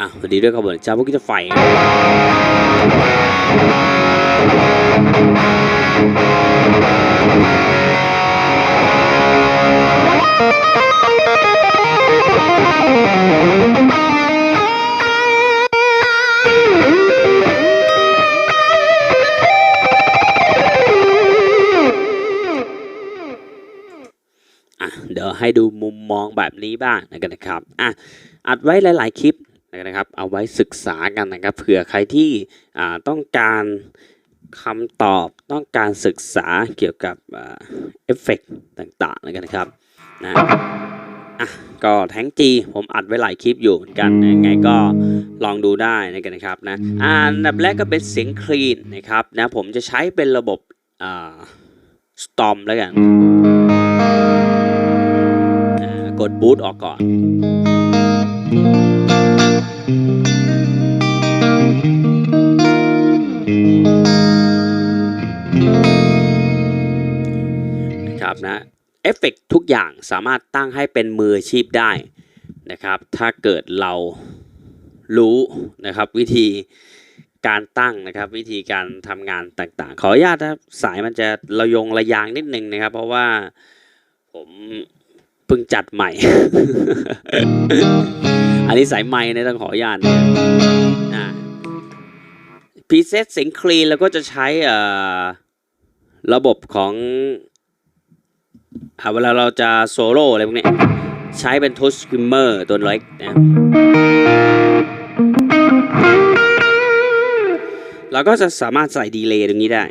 อะสวัสดีด้วยครับผมจ้าพวกกิจไฟอะเดี๋ยวให้ดูมุมมองแบบนี้บ้างนะครับอะอัดไว้หลาย ๆ คลิป นะครับ เอาไว้ศึกษากันนะครับเผื่อใครที่ต้องการคำตอบต้องการศึกษาเกี่ยวกับเอฟเฟกต์ต่างๆนะครับนะอะก็แทงจีผมอัดไว้หลายคลิปอยู่เหมือนกันยังไงก็ลองดูได้นะครับนะอันดับแรกก็เป็นเสียงคลีนนะครับนะผมจะใช้เป็นระบบอ่าสตอมแล้วกันกดบูตออกก่อน เอฟเฟกทุกอย่างสามารถตั้งให้เป็นมืออาชีพได้นะครับ ถ้าเกิดเรารู้นะครับวิธีการตั้งนะครับ วิธีการทำงานต่างๆ ขออนุญาตนะครับสายมันจะระยงระยางนิดนึงนะครับ เพราะว่าผมเพิ่งจัดใหม่ อันนี้สายไม้นะต้องขออนุญาตนะพรีเซตเสียงคลีนแล้วก็จะใช้ระบบของ เวลาเราจะโซโล่อะไรพวกนี้ใช้เป็นทูสคิมเมอร์ตัวเล็กนะเราก็จะสามารถใส่ดีเลย์ตรงนี้ได้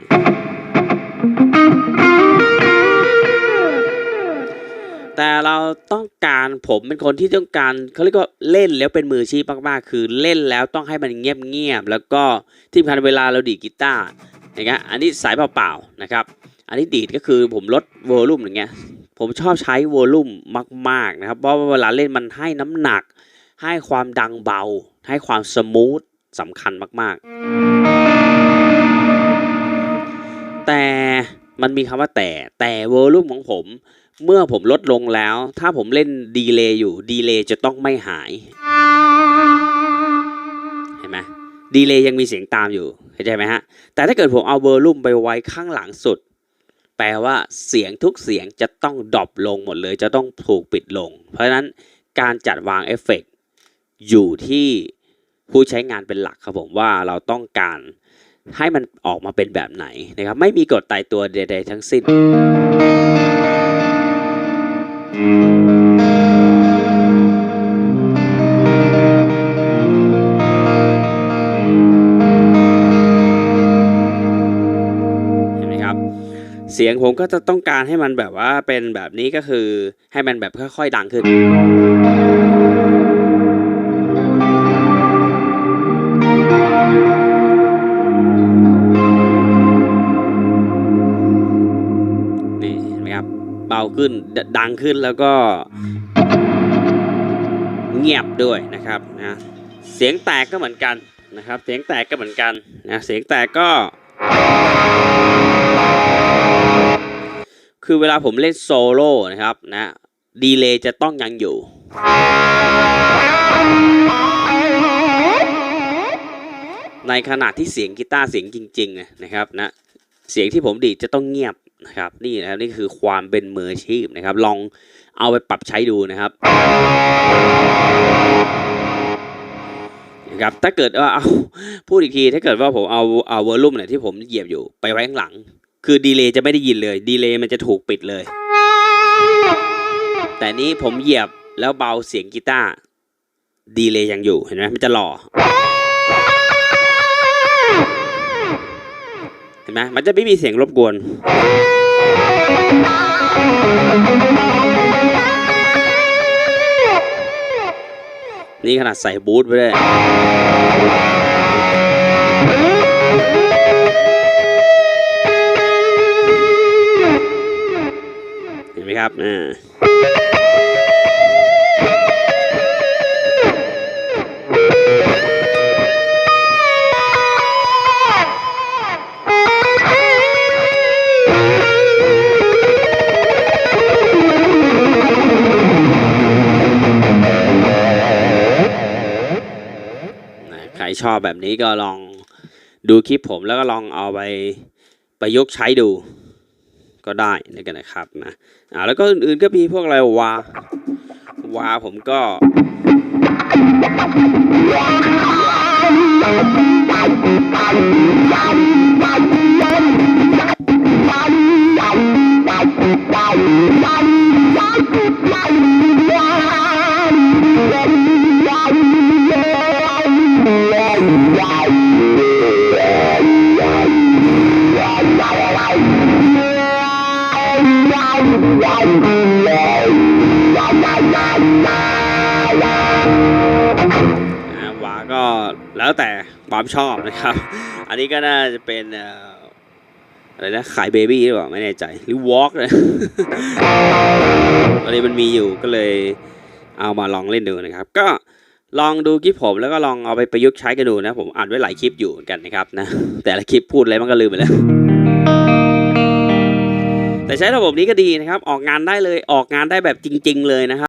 แต่เราต้องการผมเป็นคนที่ต้องการเขาเรียกว่าเล่นแล้วเป็นมืออาชีพมากๆ คือเล่นแล้วต้องให้มันเงียบๆ แล้วก็ที่สำคัญเวลาเราดีกีตาร์นะครับอันนี้สายเปล่าๆ นะครับ อันนี้ดีดก็คือผมลดวอลลุ่มอย่างเงี้ยผมชอบใช้วอลลุ่มมาก ๆ นะครับ เพราะว่าเวลาเล่นมันให้น้ำหนัก ให้ความดังเบา ให้ความสมูทสำคัญมาก ๆ แต่มันมีคำว่าแต่แต่วอลลุ่มของผม เมื่อผมลดลงแล้ว ถ้าผมเล่นดีเลย์อยู่ดีเลย์จะต้องไม่หาย เห็นไหมดีเลย์ยังมีเสียงตามอยู่เข้าใจไหมฮะ แต่ถ้าเกิดผมเอาเวอร์ลุ่มไปไว้ข้างหลังสุด ลว่าเสียงทุกเสียงจะต้องดรอปลงหมดเลย จะต้องถูกปิดลง เพราะฉะนั้นการจัดวางเอฟเฟกต์อยู่ที่ผู้ใช้งานเป็นหลักครับผมว่าเราต้องการให้มันออกมาเป็นแบบไหนนะครับ ไม่มีกฎตายตัวใดๆทั้งสิ้น เสียงผมก็จะต้องการให้มันแบบว่าเป็นแบบนี้ก็คือให้มันแบบค่อยๆดังขึ้น นี่เห็นไหมครับ เบาขึ้นดดังขึ้นแล้วก็ เงียบด้วยนะครับนะเสียงแตกก็เหมือนกันนะครับ เสียงแตกก็เหมือนกันนะเสียงแตกก็ คือเวลาผมเล่นโซโล่นะครับนะดีเลย์จะต้องยังอยู่ ในขณะที่เสียงกีตาร์เสียงจริงๆนะครับนะเสียงที่ผมดีจะต้องเงียบนะครับนี่นะครับนี่คือความเป็นมืออาชีพนะครับ ลองเอาไปปรับใช้ดูนะครับนะครับถ้าเกิดว่าเอาพูดอีกทีถ้าเกิดว่าผมเอาเอาเวอลลุ่มเนี่ยที่ผมเหยียบอยู่ไปไว้ข้างหลัง คือดีเลย์จะไม่ได้ยินเลยดีเลย์มันจะถูกปิดเลย แต่นี้ผมเหยียบแล้วเบาเสียงกีตาร์ดีเลย์ยังอยู่เห็นไหมมันจะหล่อเห็นไหมมันจะไม่มีเสียงรบกวน นี่ขนาดใส่บูทไปเลย นไหมครับอ่ารชอบแบบนี้ก็ลองดูคลิปผมแล้วก็ลองเอาไปประยุกต์ใช้ดู ก็ได้นะกันนะครับนะอ่าแล้วก็อื่นๆก็มีพวกอะไรวาวาผมก็ ก็แล้วแต่ความชอบนะครับ อันนี้ก็น่าจะเป็นอะไรนะขายเบบี้หรือเปล่าไม่แน่ใจหรือวอล์กเลยตอนนี้มันมีอยู่ก็เลยเอามาลองเล่นดูนะครับ ก็ลองดูคลิปผมแล้วก็ลองเอาไปประยุกต์ใช้กันดูนะ ผมอัดไว้หลายคลิปอยู่เหมือนกันนะครับนะแต่ละคลิปพูดอะไรมันก็ลืมไปแล้ว แต่ใช้ระบบนี้ก็ดีนะครับ ออกงานได้เลยออกงานได้แบบจริง ๆ เลยนะครับ